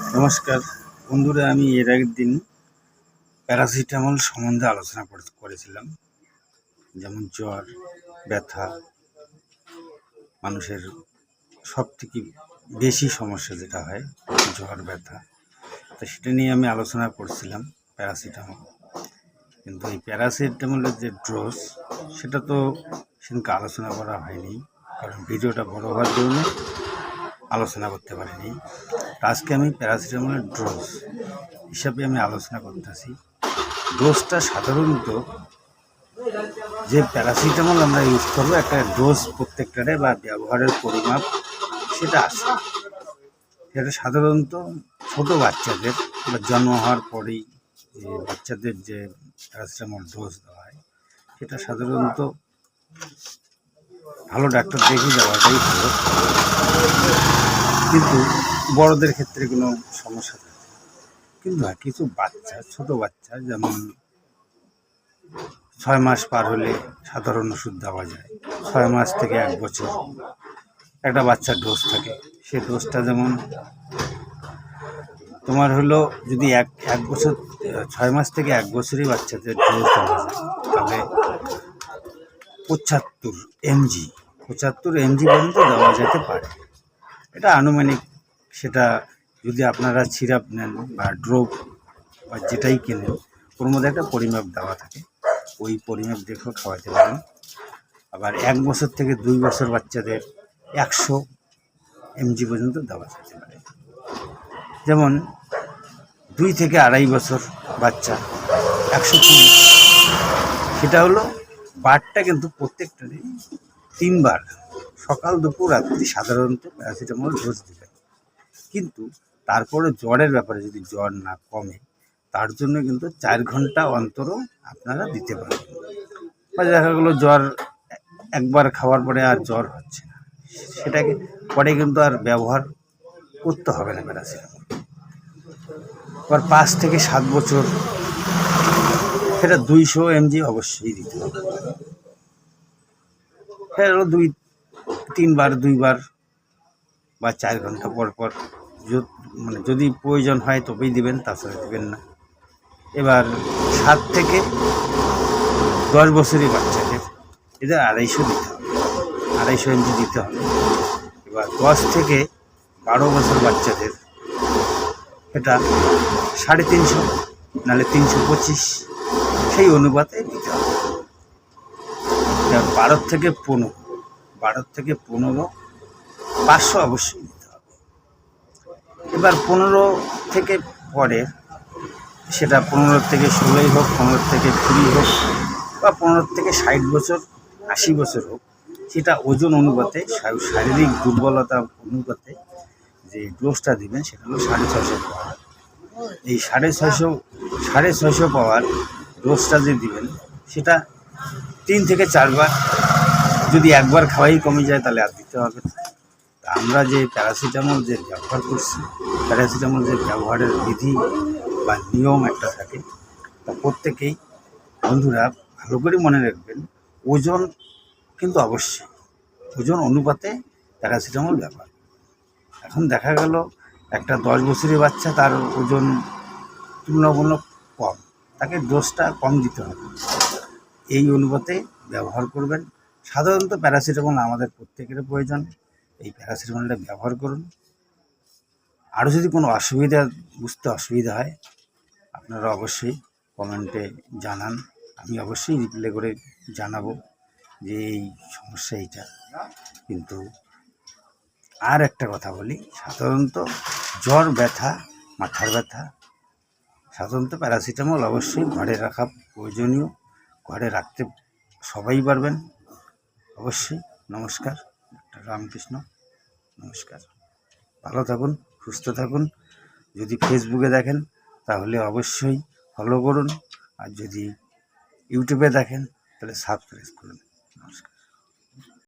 নমস্কার। বন্ধুরা, আমি এর আগের দিন প্যারাসিটামল সম্বন্ধে আলোচনা করে- করেছিলাম। যেমন জ্বর, ব্যথা মানুষের সব থেকে বেশি সমস্যা যেটা হয়, জ্বর, ব্যথা। তো সেটা নিয়ে আমি আলোচনা করছিলাম প্যারাসিটামল। কিন্তু এই প্যারাসিটামলের যে ডোজ, সেটা তো সেদিনকে আলোচনা করা হয়নি, কারণ ভিডিওটা বড় হওয়ার জন্য আলোচনা করতে পারিনি। আজকে আমি প্যারাসিটামলের ডোজ হিসাবে আমি আলোচনা করতেছি। ডোজটা সাধারণত যে প্যারাসিটামল আমরা ইউজ করব, একটা ডোজ প্রত্যেকটারে বা ব্যবহারের পরিমাপ, সেটা আছে। এটা সাধারণত ছোট বাচ্চাদের বা জন্ম হওয়ার পরেই যে বাচ্চাদের যে প্যারাসিটামল ডোজ দেওয়া হয়, সেটা সাধারণত ভালো ডাক্তার দেখে যাওয়াটাই ভালো। কিন্তু বড়দের ক্ষেত্রে কোনো সমস্যা থাকে? কিন্তু হ্যাঁ কিছু বাচ্চা, ছোট বাচ্চা, যেমন ছয় মাস পার হলে সাধারণ ওষুধ দেওয়া যায়। ছয় মাস থেকে এক বছর একটা বাচ্চার ডোজ থাকে। সে ডোজটা যেমন তোমার হলো যদি এক এক বছর, ছয় মাস থেকে এক বছরই বাচ্চাদের ডোজ দেওয়া যায়, তাহলে পঁচাত্তর এমজি পঁচাত্তর এমজি পর্যন্ত দেওয়া যেতে পারে। এটা আনুমানিক সেটা যদি আপনারা সিরাপ নেন বা ড্রপ বা যেটাই কেনেন, ওর মধ্যে একটা পরিমাপ দেওয়া থাকে। ওই পরিমাপ দেখেও খাওয়াতে পারেন। আবার এক বছর থেকে দুই বছর বাচ্চাদের একশো এমজি পর্যন্ত দেওয়া যেতে পারে। যেমন দুই থেকে আড়াই বছর বাচ্চা একশো কুড়ি। সেটা হলো বারটা কিন্তু প্রত্যেকটারই তিনবার। সকাল, দুপুর, রাত্রি সাধারণত প্যারাসিটামল ডোজ দেবে কিন্তু তারপরে জ্বরের ব্যাপারে যদি জ্বর না কমে, তার জন্য কিন্তু চার ঘণ্টা অন্তরও আপনারা দিতে পারবেন বা দেখা গেলো জ্বর একবার খাওয়ার পরে আর জ্বর হচ্ছে না। সেটাকে পরে কিন্তু আর ব্যবহার করতে হবে না প্যারাসিটামল। এবার পাঁচ থেকে সাত বছর, সেটা দুইশো এমজি অবশ্যই দিতে হবে। সেটা দুই, তিনবার, দুইবার বা চার ঘণ্টা পর পর মানে যদি প্রয়োজন হয় তবেই দিবেন, তাছাড়া দিবেন না। এবার সাত থেকে দশ বছরই বাচ্চাদের এদের আড়াইশো দিতে হবে। আড়াইশো এমজি দিতে হবে। এবার দশ থেকে বারো বছর বাচ্চাদের এটা সাড়ে তিনশো, নাহলে তিনশো পঁচিশ, সেই অনুপাতে দিতে হবে। বারো থেকে পনেরো, বারো থেকে পনেরো পাঁচশো অবশ্যই। এবার পনেরো থেকে পরে, সেটা পনেরো থেকে ষোলোই হোক, পনেরো থেকে কুড়ি হোক, বা পনেরো থেকে ষাট বছর, আশি বছর হোক, সেটা ওজন অনুপাতে শারীরিক দুর্বলতা অনুপাতে যে ডোজটা দিবেন, সেটা হলো সাড়ে ছশো পাওয়ার। এই সাড়ে ছয়শো সাড়ে ছয়শো পাওয়ার ডোজটা যে দিবেন, সেটা তিন থেকে চারবার, যদি একবার খাওয়াই কমে যায়, তাহলে আর দিতে হবে আমরা যে প্যারাসিটামল যে ব্যবহার করছি, প্যারাসিটামল যে ব্যবহারের বিধি বা নিয়ম একটা থাকে, তা প্রত্যেকেই বন্ধুরা ভালো করে মনে রাখবেন, ওজন কিন্তু অবশ্যই, ওজন অনুপাতে প্যারাসিটামল ব্যবহার। এখন দেখা গেল একটা দশ বছরের বাচ্চা তার ওজন তুলনামূলক কম, তাকে ডোজটা কম দিতে হবে। এই অনুপাতে ব্যবহার করবেন। সাধারণত প্যারাসিটামল আমাদের প্রত্যেকের প্রয়োজন। এই প্যারাসিটামলটা ব্যবহার করুন। আরও যদি কোনো অসুবিধা, বুঝতে অসুবিধা হয়, আপনারা অবশ্যই কমেন্টে জানান। আমি অবশ্যই রিপ্লাই করে জানাব যে এই সমস্যা এইটা। কিন্তু আর একটা কথা বলি, সাধারণত জ্বর, ব্যথা, মাথার ব্যথা, সাধারণত প্যারাসিটামল অবশ্যই ঘরে রাখা প্রয়োজনীয়। ঘরে রাখতে সবাই পারবেন। অবশ্যই নমস্কার। রামকৃষ্ণ। নমস্কার। ভালো থাকুন, সুস্থ থাকুন। যদি ফেসবুকে দেখেন, তাহলে অবশ্যই ফলো করুন। আর যদি ইউটিউবে দেখেন, তাহলে সাবস্ক্রাইব করুন।